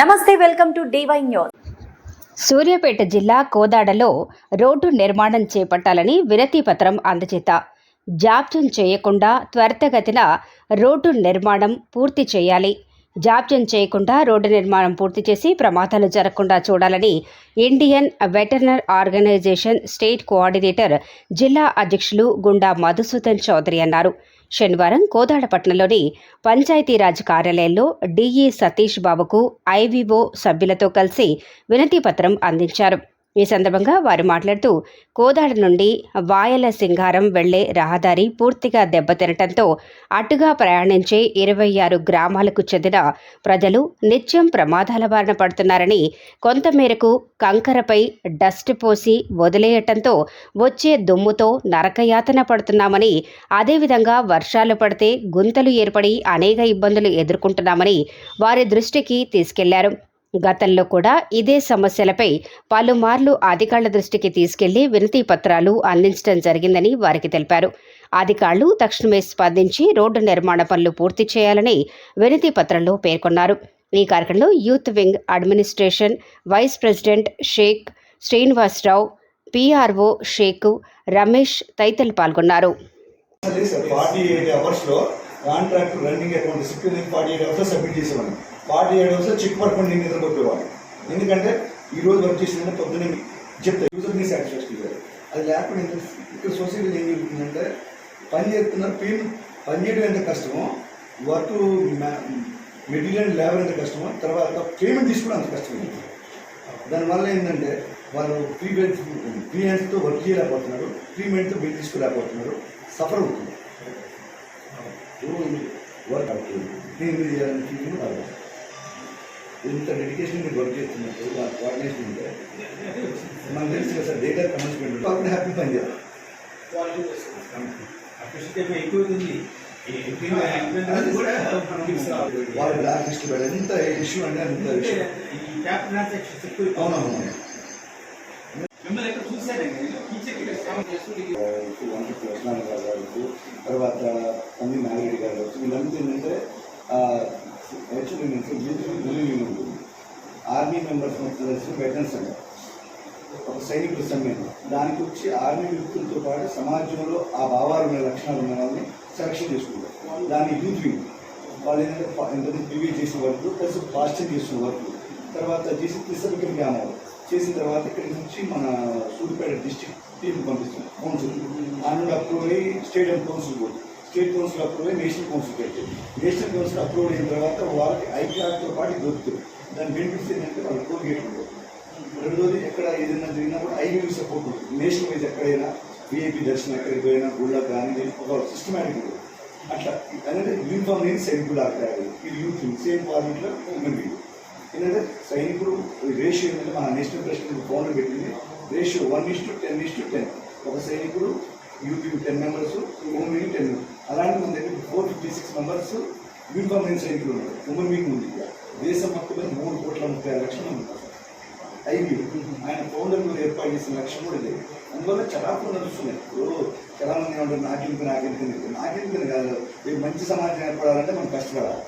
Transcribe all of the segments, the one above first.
నమస్తే welcome to DY news. Suryapet జిల్లా కోదాడలో రోడ్డు నిర్మాణం చేపట్టాలని వినతి పత్రం అందజేత జాప్యం చేయకుండా త్వరితగతిన రోడ్డు నిర్మాణం పూర్తి చేయాలి. జాప్యం చేయకుండా రోడ్డు నిర్మాణం పూర్తి చేసి ప్రమాదాలు జరగకుండా చూడాలని Indian veteran organisation state coordinator జిల్లా అధ్యక్షులు గుండా మధుసూదన్ చౌదరి అన్నారు. శనివారం కోదాడపట్నంలోని పంచాయతీరాజ్ కార్యాలయంలో డిఈ సతీష్ బాబుకు ఐవీఓ సభ్యులతో కలిసి వినతిపత్రం అందించారు. ఈ సందర్భంగా వారు మాట్లాడుతూ కోదాడ నుండి వాయల సింగారం వెళ్ళే రహదారి పూర్తిగా దెబ్బతినటంతో అటుగా ప్రయాణించే ఇరవై ఆరు గ్రామాలకు చెందిన ప్రజలు నిత్యం ప్రమాదాల బారిన పడుతున్నారని కొంతమేరకు కంకరపై డస్ట్ పోసి వదిలేయటంతో వచ్చే దుమ్ముతో నరకయాతన పడుతున్నామని అదేవిధంగా వర్షాలు పడితే గుంతలు ఏర్పడి అనేక ఇబ్బందులు ఎదుర్కొంటున్నామని వారి దృష్టికి తీసుకెళ్ళారు. గతంలో కూడా ఇదే సమస్యలపై పలుమార్లు అధికారుల దృష్టికి తీసుకెళ్ళి వినతి పత్రాలు అందించడం జరిగిందని వారికి తెలిపారు. అధికారులు తక్షణమే స్పందించి రోడ్డు నిర్మాణ పనులు పూర్తి చేయాలని వినతి పత్రంలో పేర్కొన్నారు. ఈ కార్యక్రమంలో youth wing administration vice president Shaik Srinivasarao PRO Shaik Ramesh తదితరులు పాల్గొన్నారు. Contract running account six forty eight hours submit చేసేవాడిని ఫార్టీ ఎయిట్ అవర్స్ చెక్ పట్టుకొని నేను నిద్రపోయేవాడిని ఎందుకంటే ఈ రోజు వర్క్ చేసిన పొద్దున్నే చెప్తా యూజర్ని సాటిస్ఫాక్షన్ ఇవ్వాలి అది లేకుండా ఇంకా ఇక్కడ సొసైటీలో ఏం జరుగుతుందంటే పని చేస్తున్నారు పేరు పని చేయడం ఎంత కష్టమో వర్క్ మెటీరియల్ లేబర్ ఎంత కష్టమో తర్వాత పేమెంట్ తీసుకోవడం అంత కష్టం. దానివల్ల ఏంటంటే వాళ్ళు ఫ్రీ ఫ్రీ హ్యాండ్స్తో వర్క్ చేయలేకపోతున్నారు ఫ్రీ మెంట్తో బిల్ తీసుకోలేకపోతున్నారు సఫర్ అవుతుంది వర్క్ అవుతుంది. నేను మీరు చేయాలని ఫీలింగ్ ఇంత డెడికేషన్ మీరు వర్క్ చేస్తున్నప్పుడు వాళ్ళ కోఆర్డినేషన్ ఉంటే మనకు తెలుసు కదా సార్ డేటా కమిట్మెంట్ అప్పుడు హ్యాపీ పని చేయాలి. వాళ్ళ బ్లాక్ లిస్ట్ పెడ ఎంత ఇష్యూ అంటే అంత అవునవును. వంటకు లక్ష్మణ గారు కావచ్చు తర్వాత పంది నాగిరెడ్డి గారు కావచ్చు వీళ్ళంతా ఏంటంటే యాక్చువల్లీ నేను బిల్డింగ్ ఉంటుంది ఆర్మీ మెంబర్స్ మొత్తం కలిసి వెటరన్స్ అండి. ఒక సైనికుల సమ్మేళనం దానికి వచ్చి ఆర్మీ వ్యక్తులతో పాటు సమాజంలో ఆ భావాలు ఉన్న లక్షణాలు ఉన్న వాళ్ళని సెలక్షన్ చేసుకుంటారు. దాన్ని యూత్ వింగ్ వాళ్ళు ఏంటంటే ఫా- ప్రివ్యూ చేసిన వర్క్ ప్లస్ పాస్టర్ చేసిన వర్క్. తర్వాత చేసి తీసుకెళ్ళి గ్రామాలు చేసిన తర్వాత ఇక్కడి నుంచి మన సూర్యపేట డిస్టిక్ టీం పంపిస్తాం కౌన్సిల్ అండ్ అప్రూవ్ అయ్యి స్టేడియం కౌన్సిల్ పోతుంది స్టేట్ కౌన్సిల్ అప్రూవ్ అయ్యి నేషనల్ కౌన్సిల్కి పెట్టింది నేషనల్ కౌన్సిల్ అప్రూవ్ అయిన తర్వాత వాళ్ళకి ఐ పాటు దొరుకుతుంది. దాని బెనిఫిట్స్ ఏంటంటే వాళ్ళు టోల్ గేట్ రెండోది ఎక్కడ ఏదైనా జరిగినా కూడా ఐవీ సపోర్ట్ ఉంటుంది. నేషనల్ వైజ్ ఎక్కడైనా బీఏపీ దర్శనం ఎక్కడికి పోయినా గుళ్ళ కానీ ఒక సిస్టమేటిక్ ఉంటుంది అట్లా అంటే యూనిఫామ్ అనేది సైనికులు ఆడతారు ఇది యూత్ సేమ్ ఫార్మెట్లో ఉమెన్ వీళ్ళు ఏంటంటే సైనికుడు రేషియో ఏంటంటే మన నేషనల్ ప్రెసిడెంట్ ఫోన్లో పెట్టింది. Ratio one is two ten is two ten ఒక సైనికుడు UP ten members women ten members uniform లేని సైనికులు ఉన్నారు. ఉమెన్ వీక్ ఉంది. దేశం మొత్తం మీద మూడు కోట్ల ముప్పై ఆరు లక్షలు ఉంది ఐబీ ఆయన ఫౌండర్ మీద ఏర్పాటు చేసిన లక్ష్యం కూడా లేదు అందువల్ల చలాపులు నడుస్తున్నాయి. ఇప్పుడు చాలా మంది ఏమంటారు నాకెందుకు నాకెందుకు నాకెందుకు కాదు. రేపు మంచి సమాజం ఏర్పడాలంటే మనం కష్టపడాలి.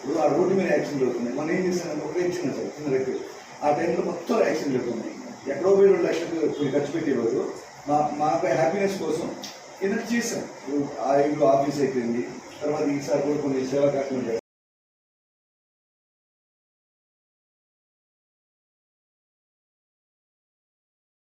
ఇప్పుడు ఆ రోడ్డు మీద యాక్సిడెంట్ అవుతుంది మనం ఏం చేస్తున్నాం? ఒకటే సార్ చిన్న రిక్వెస్ట్ ఆ టైంలో మొత్తం యాక్సిడెంట్ అవుతుంది ఎక్కడో పోయి రెండు లక్షలు ఖర్చు పెట్టేవారు మా మాకు హ్యాపీనెస్ కోసం ఏదైనా చేసాం ఆ ఇంట్లో ఆఫీస్ అయిపోయింది. तर सर्व दिवसा कोणी सेवा म्हणजे